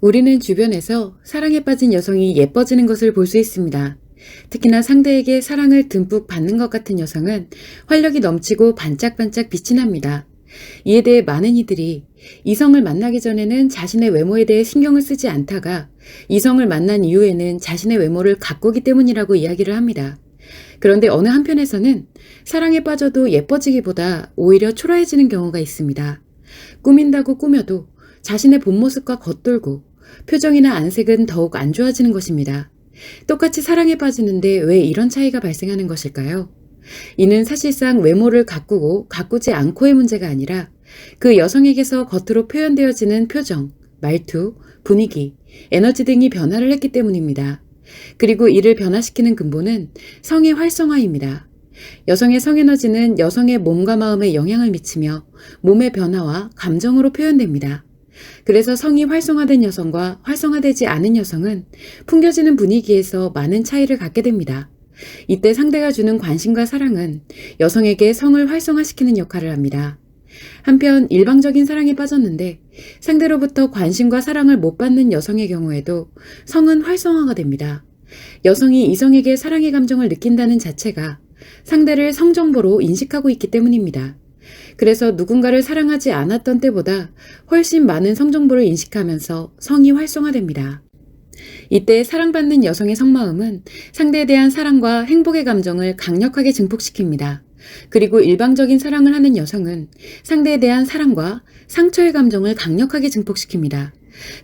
우리는 주변에서 사랑에 빠진 여성이 예뻐지는 것을 볼 수 있습니다. 특히나 상대에게 사랑을 듬뿍 받는 것 같은 여성은 활력이 넘치고 반짝반짝 빛이 납니다. 이에 대해 많은 이들이 이성을 만나기 전에는 자신의 외모에 대해 신경을 쓰지 않다가 이성을 만난 이후에는 자신의 외모를 가꾸기 때문이라고 이야기를 합니다. 그런데 어느 한편에서는 사랑에 빠져도 예뻐지기보다 오히려 초라해지는 경우가 있습니다. 꾸민다고 꾸며도 자신의 본 모습과 겉돌고 표정이나 안색은 더욱 안 좋아지는 것입니다. 똑같이 사랑에 빠지는데 왜 이런 차이가 발생하는 것일까요? 이는 사실상 외모를 가꾸고 가꾸지 않고의 문제가 아니라 그 여성에게서 겉으로 표현되어지는 표정, 말투, 분위기, 에너지 등이 변화를 했기 때문입니다. 그리고 이를 변화시키는 근본은 성의 활성화입니다. 여성의 성에너지는 여성의 몸과 마음에 영향을 미치며 몸의 변화와 감정으로 표현됩니다. 그래서 성이 활성화된 여성과 활성화되지 않은 여성은 풍겨지는 분위기에서 많은 차이를 갖게 됩니다. 이때 상대가 주는 관심과 사랑은 여성에게 성을 활성화시키는 역할을 합니다. 한편 일방적인 사랑에 빠졌는데 상대로부터 관심과 사랑을 못 받는 여성의 경우에도 성은 활성화가 됩니다. 여성이 이성에게 사랑의 감정을 느낀다는 자체가 상대를 성정보로 인식하고 있기 때문입니다. 그래서 누군가를 사랑하지 않았던 때보다 훨씬 많은 성정보를 인식하면서 성이 활성화됩니다. 이때 사랑받는 여성의 속마음은 상대에 대한 사랑과 행복의 감정을 강력하게 증폭시킵니다. 그리고 일방적인 사랑을 하는 여성은 상대에 대한 사랑과 상처의 감정을 강력하게 증폭시킵니다.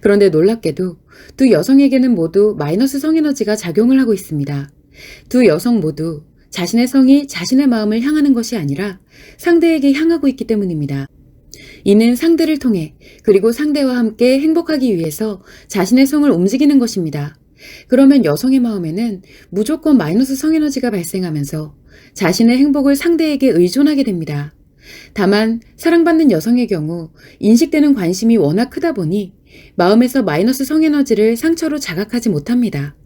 그런데 놀랍게도 두 여성에게는 모두 마이너스 성에너지가 작용을 하고 있습니다. 두 여성 모두 자신의 성이 자신의 마음을 향하는 것이 아니라 상대에게 향하고 있기 때문입니다. 이는 상대를 통해 그리고 상대와 함께 행복하기 위해서 자신의 성을 움직이는 것입니다. 그러면 여성의 마음에는 무조건 마이너스 성에너지가 발생하면서 자신의 행복을 상대에게 의존하게 됩니다. 다만 사랑받는 여성의 경우 인식되는 관심이 워낙 크다 보니 마음에서 마이너스 성에너지를 상처로 자각하지 못합니다.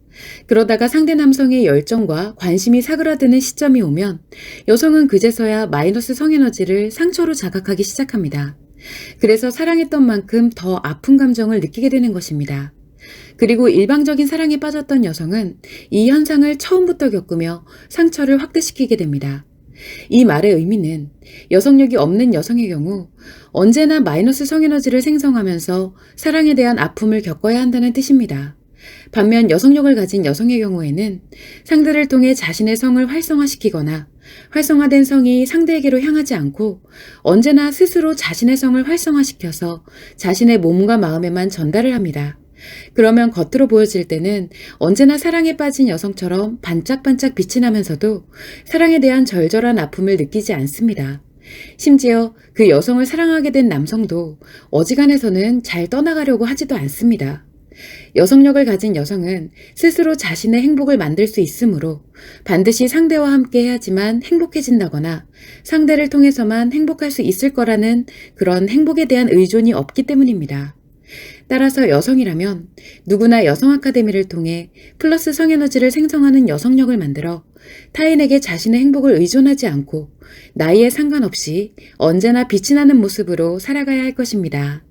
그러다가 상대 남성의 열정과 관심이 사그라드는 시점이 오면 여성은 그제서야 마이너스 성에너지를 상처로 자각하기 시작합니다. 그래서 사랑했던 만큼 더 아픈 감정을 느끼게 되는 것입니다. 그리고 일방적인 사랑에 빠졌던 여성은 이 현상을 처음부터 겪으며 상처를 확대시키게 됩니다. 이 말의 의미는 여성력이 없는 여성의 경우 언제나 마이너스 성에너지를 생성하면서 사랑에 대한 아픔을 겪어야 한다는 뜻입니다. 반면 여성력을 가진 여성의 경우에는 상대를 통해 자신의 성을 활성화시키거나 활성화된 성이 상대에게로 향하지 않고 언제나 스스로 자신의 성을 활성화시켜서 자신의 몸과 마음에만 전달을 합니다. 그러면 겉으로 보여질 때는 언제나 사랑에 빠진 여성처럼 반짝반짝 빛이 나면서도 사랑에 대한 절절한 아픔을 느끼지 않습니다. 심지어 그 여성을 사랑하게 된 남성도 어지간해서는 잘 떠나가려고 하지도 않습니다. 여성력을 가진 여성은 스스로 자신의 행복을 만들 수 있으므로 반드시 상대와 함께 해야지만 행복해진다거나 상대를 통해서만 행복할 수 있을 거라는 그런 행복에 대한 의존이 없기 때문입니다. 따라서 여성이라면 누구나 여성 아카데미를 통해 플러스 성에너지를 생성하는 여성력을 만들어 타인에게 자신의 행복을 의존하지 않고 나이에 상관없이 언제나 빛이 나는 모습으로 살아가야 할 것입니다.